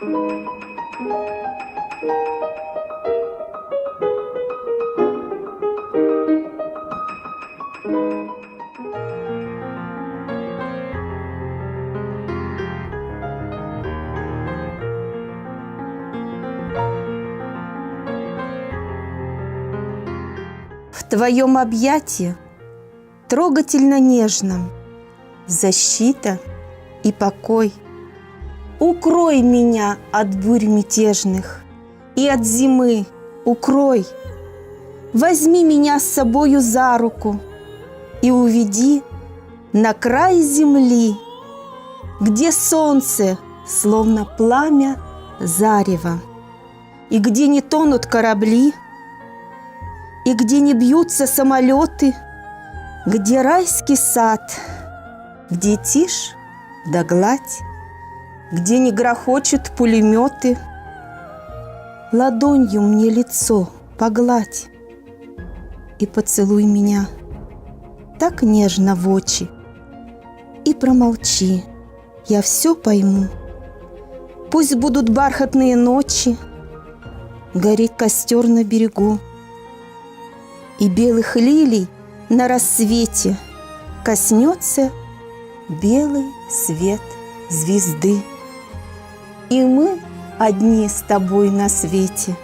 В твоем объятии трогательно нежном защита и покой – Укрой меня от бурь мятежных И от зимы укрой. Возьми меня с собою за руку И уведи на край земли, Где солнце, словно пламя зарева, И где не тонут корабли, И где не бьются самолеты, Где райский сад, Где тишь да гладь, Где не грохочут пулеметы. Ладонью мне лицо погладь И поцелуй меня так нежно в очи, И промолчи, я все пойму. Пусть будут бархатные ночи, Горит костер на берегу, И белых лилий на рассвете Коснется белый свет звезды. И мы одни с тобой на свете.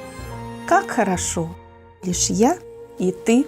Как хорошо, лишь я и ты.